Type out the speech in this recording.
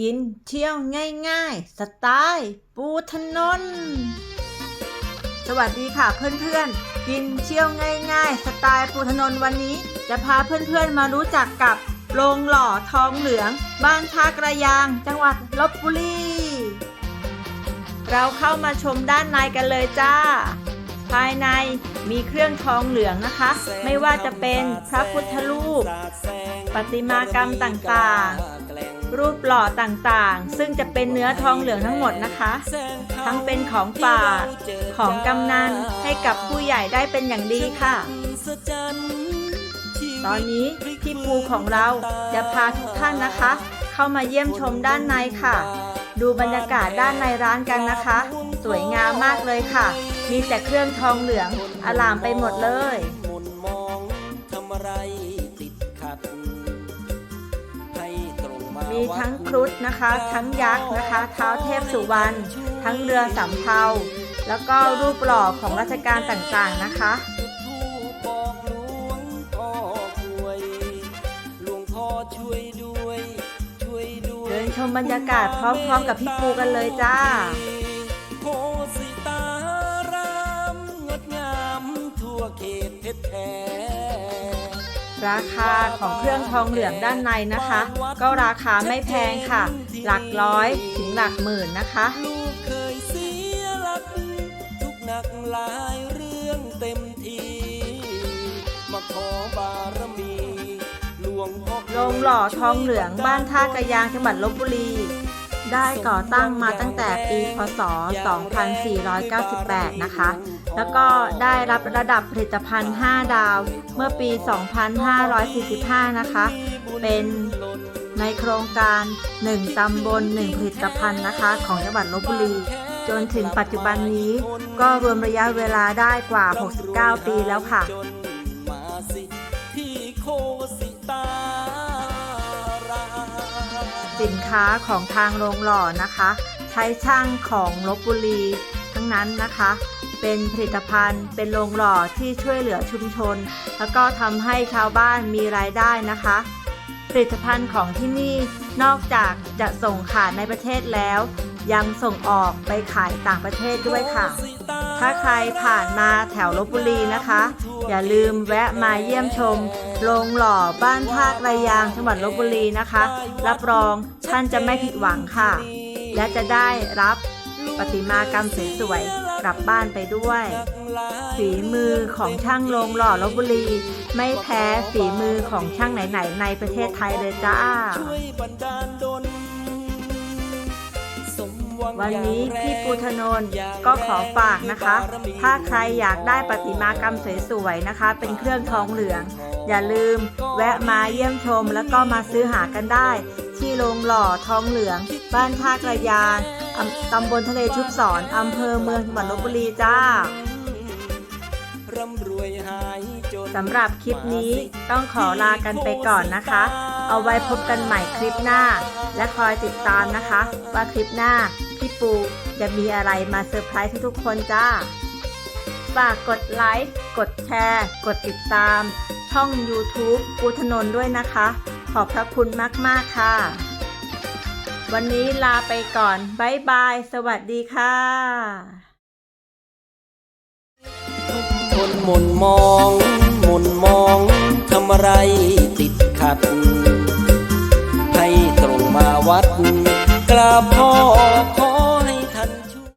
กินเที่ยวง่ายๆ สไตล์ปูถนน สวัสดีค่ะเพื่อนๆ กินเที่ยวง่ายๆ สไตล์ปูถนนวันนี้ จะพาเพื่อนๆมารู้จักกับโรงหล่อทองเหลือง บ้านท่ากระยาง จังหวัดลบบุรี เราเข้ามาชมด้านในกันเลยจ้า ภายในมีเครื่องทองเหลืองนะคะ ไม่ว่าจะเป็นพระพุทธรูปประติมากรรมต่างๆ รูปหล่อต่างๆ ซึ่งจะเป็นเนื้อทองเหลืองทั้งหมดนะคะ ทั้งเป็นของฝากของกำนันให้กับผู้ใหญ่ได้เป็นอย่างดีค่ะ ตอนนี้พี่ปูของเราจะพาทุกท่านนะคะ เข้ามาเยี่ยมชมด้านในค่ะ ดูบรรยากาศด้านในร้านกันนะคะ สวยงามมากเลยค่ะ มีแต่เครื่องทองเหลืองอลามไปหมดเลย มามีทั้งครุฑนะคะ ทั้งยักษ์นะคะ เท้าเทพสุวรรณ ทั้งเรือสำเภา แล้วก็รูปหล่อของราชการต่างๆนะคะจุดธูปบอกหลวงพ่อกล้วยหลวงพ่อช่วยด้วยช่วยด้วยเดินชมบรรยากาศพร้อมๆกับพี่ปูกันเลยจ้าโคสิตารามงดงามทั่วเขตเพชรแท้ ราคาของเครื่องทองเหลืองด้านในนะคะ ก็ราคาไม่แพงค่ะ หลักร้อยถึงหลักหมื่นนะคะลูกเคยเสียหลักทุกหนักหลายเรื่องเต็มทีมาขอบารมีหลวงพ่อโรงหล่อทองเหลืองบ้านท่ากระยางจังหวัดลบบุรีได้ก่อตั้งมาตั้งแต่ปี พศ 2498 นะคะ แล้วก็ได้รับระดับผลิตภัณฑ์ 5 ดาว เมื่อปี 2545 นะคะ เป็นในโครงการ 1 ตำบล 1 ผลิตภัณฑ์นะคะ ของจังหวัดลบบุรี จนถึงปัจจุบันนี้ ก็รวมระยะเวลาได้กว่า 69 ปีแล้วค่ะสินค้าของทางโรงหล่อนะคะ ใช้ช่างของลบบุรีทั้งนั้นนะคะ เป็นผลิตภัณฑ์ เป็นโรงหล่อที่ช่วยเหลือชุมชน แล้วก็ทำให้ชาวบ้านมีรายได้นะคะ ผลิตภัณฑ์ของที่นี่นอกจากจะส่งขายในประเทศแล้ว ยังส่งออกไปขายต่างประเทศด้วยค่ะ ถ้าใครผ่านมาแถวลบบุรีนะคะ อย่าลืมแวะมาเยี่ยมชมโรงหล่อบ้านภาคระยางจังหวัดลบบุรีนะคะ รับรองท่านจะไม่ผิดหวังค่ะ และจะได้รับประติมากรรมสวยๆ กลับบ้านไปด้วย ฝีมือของช่างโรงหล่อลบบุรี ไม่แพ้ฝีมือของช่างไหนๆในประเทศไทยเลยจ้าช่วยบันดาลดลสมหงวันนี้อย่างแรงพี่ปูถนนอย่างก็ขอฝากนะคะแรงถ้าใครอยากได้ประติมากรรมสวยๆนะคะ เป็นเครื่องทองเหลือง อย่าลืมแวะมาเยี่ยมชมแล้วก็มาซื้อหากันได้ ที่โรงหล่อทองเหลือง บ้านท่ากระยางอำ ตำบลทะเลชุบศรอำเภอเมืองจังหวัดลบบุรีจ้าร่ำรวยหายจนสำหรับคลิปนี้ต้องขอลากันไปก่อนนะคะ เอาไว้พบกันใหม่คลิปหน้า และคอยติดตามนะคะ ว่าคลิปหน้าพี่ปูจะมีอะไรมาเซอร์ไพรส์ทุกๆคนจ้า ฝากกดไลค์ กดแชร์ กดติดตาม ช่อง YouTube ปูถนนด้วยนะคะ ขอบพระคุณมาก ๆ ค่ะ วันนี้ลาไปก่อนบ๊ายบาย สวัสดีค่ะคนหมุนมองหมุนมองทำอะไรติดขัด ให้ตรงมาวัด กราบพ่อ